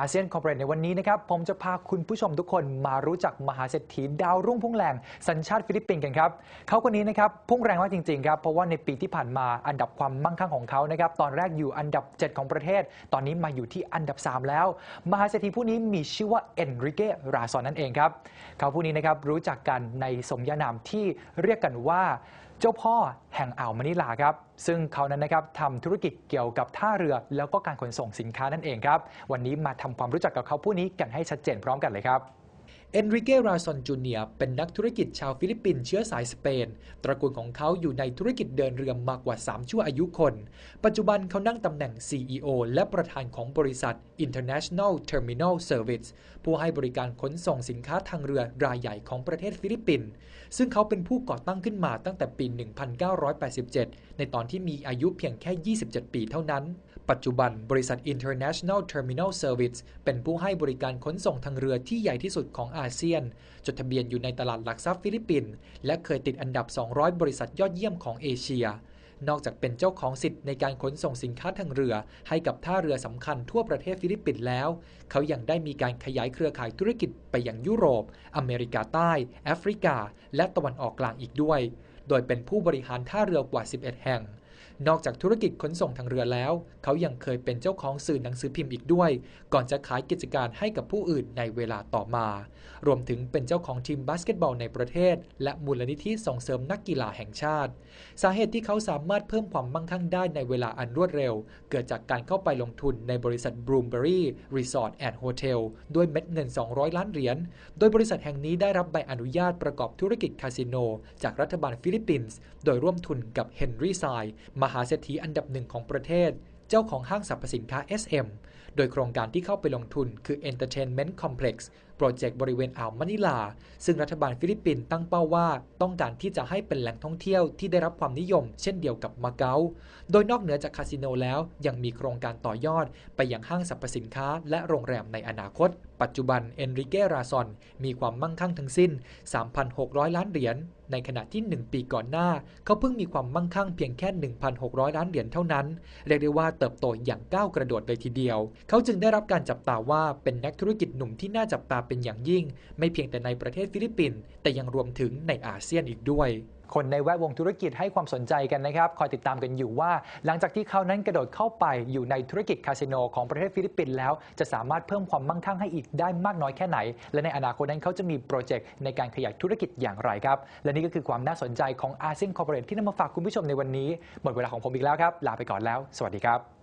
อาเซียนคอร์ปอเรทในวันนี้นะครับ ผมจะพาคุณผู้ชมทุกคนมารู้จักมหาเศรษฐีดาวรุ่งพุ่งแรงสัญชาติฟิลิปปินส์กันครับเขาคนนี้นะครับพุ่งแรงมากจริงๆครับเพราะว่าในปีที่ผ่านมาอันดับความมั่งคั่งของเขานะครับตอนแรกอยู่อันดับ 7 ของประเทศ ตอนนี้มาอยู่ที่อันดับ 3 แล้ว มหาเศรษฐีผู้นี้มีชื่อว่าเอนริเกราซอนนั่นเองครับเขาผู้นี้นะครับรู้จักกันในสมญานามที่เรียกกันว่า เจ้าพ่อแห่งอ่าวมะนิลาครับ ซึ่งเขานั้นนะครับทำธุรกิจเกี่ยวกับท่าเรือแล้วก็การขนส่งสินค้านั่นเองครับ วันนี้มาทำความรู้จักกับเขาผู้นี้กันให้ชัดเจนพร้อมกันเลยครับ เอนริเกราซอนจูเนียเป็นนักธุรกิจชาวฟิลิปปินส์เชื้อสายสเปน ตระกูลของเขาอยู่ในธุรกิจเดินเรือมากกว่า 3 ชั่วอายุคน ปัจจุบันเขานั่งตำแหน่ง CEO และประธานของบริษัท International Terminal Service ผู้ให้บริการขนส่งสินค้าทางเรือรายใหญ่ของประเทศฟิลิปปินส์ซึ่งเขาเป็นผู้ก่อตั้งขึ้นมาตั้งแต่ปี 1987 ในตอนที่มีอายุเพียงแค่ 27 ปีเท่านั้น ปัจจุบันบริษัท International Terminal Service เป็นผู้ให้บริการขนส่งทางเรือที่ใหญ่ที่สุดของอาเซียน จดทะเบียนอยู่ในตลาดหลักทรัพย์ฟิลิปปินส์และเคยติดอันดับ 200 บริษัทยอดเยี่ยมของเอเชีย นอกจากเป็นเจ้าของสิทธิ์ในการขนส่งสินค้าทางเรือ ให้กับท่าเรือสำคัญทั่วประเทศฟิลิปปินส์แล้ว เขายัางได้มีการขยายเครือข่ายธุรกิจไปยังยุโรป อเมริกาใต้ แอฟริกา และตะวันออกกลางอีกด้วย โดยเป็นผู้บริหารท่าเรือกว่า 11 แห่ง นอกจากธุรกิจขนส่งทางเรือแล้ว เขายังเคยเป็นเจ้าของสื่อหนังสือพิมพ์อีกด้วย ก่อนจะขายกิจการให้กับผู้อื่นในเวลาต่อมา รวมถึงเป็นเจ้าของทีมบาสเกตบอลในประเทศ และมูลนิธิส่งเสริมนักกีฬาแห่งชาติ สาเหตุที่เขาสามารถเพิ่มความมั่งคั่งได้ในเวลาอันรวดเร็ว เกิดจากการเข้าไปลงทุนในบริษัท Bloomberry Resort and Hotel ด้วยเม็ดเงิน 200 ล้านเหรียญ โดยบริษัทแห่งนี้ได้รับใบอนุญาตประกอบธุรกิจคาสิโน จากรัฐบาลฟิลิปปินส์ โดยร่วมทุนกับเฮนรี่ไซมหาเศรษฐีอันดับหนึ่งของประเทศ เจ้าของห้างสรรพสินค้า SM โดยโครงการที่เข้าไปลงทุนคือ Entertainment Complex โปรเจกต์บริเวณอ่าวมะนิลา ซึ่งรัฐบาลฟิลิปปินส์ตั้งเป้าว่า ต้องการที่จะให้เป็นแหล่งท่องเที่ยวที่ได้รับความนิยม เช่นเดียวกับมาเก๊า โดยนอกเหนือจากคาสิโนแล้วยังมีโครงการต่อยอด ไปยังห้างสรรพสินค้าและโรงแรมในอนาคต ปัจจุบันเอนริเกราซอนมีความมั่งคั่งทั้งสิ้น 3,600 ล้านเหรียญ ในขณะที่ 1 ปีก่อนหน้า เขาเพิ่งมีความมั่งคั่งเพียงแค่ 1,600 ล้านเหรียญเท่านั้น เรียกได้ว่าเติบโตอย่างก้าวกระโดดเลยทีเดียว เขาจึงได้รับการจับตาว่าเป็นนักธุรกิจหนุ่มที่น่าจับตาเป็นอย่างยิ่ง ไม่เพียงแต่ในประเทศฟิลิปปินส์แต่ยังรวมถึงในอาเซียนอีกด้วย คนในแวดวงธุรกิจให้ความสนใจกันนะครับ คอยติดตามกันอยู่ว่า หลังจากที่เขานั้นกระโดดเข้าไปอยู่ในธุรกิจคาสิโนของประเทศฟิลิปปินส์แล้ว จะสามารถเพิ่มความมั่งคั่งให้อีกได้มากน้อยแค่ไหน และในอนาคตนั้นเขาจะมีโปรเจกต์ในการขยายธุรกิจอย่างไรครับ และนี่ก็คือความน่าสนใจของอาเซียนคอร์ปอเรทที่นำมาฝากคุณผู้ชมในวันนี้ หมดเวลาของผมอีกแล้วครับ ลาไปก่อนแล้ว สวัสดีครับ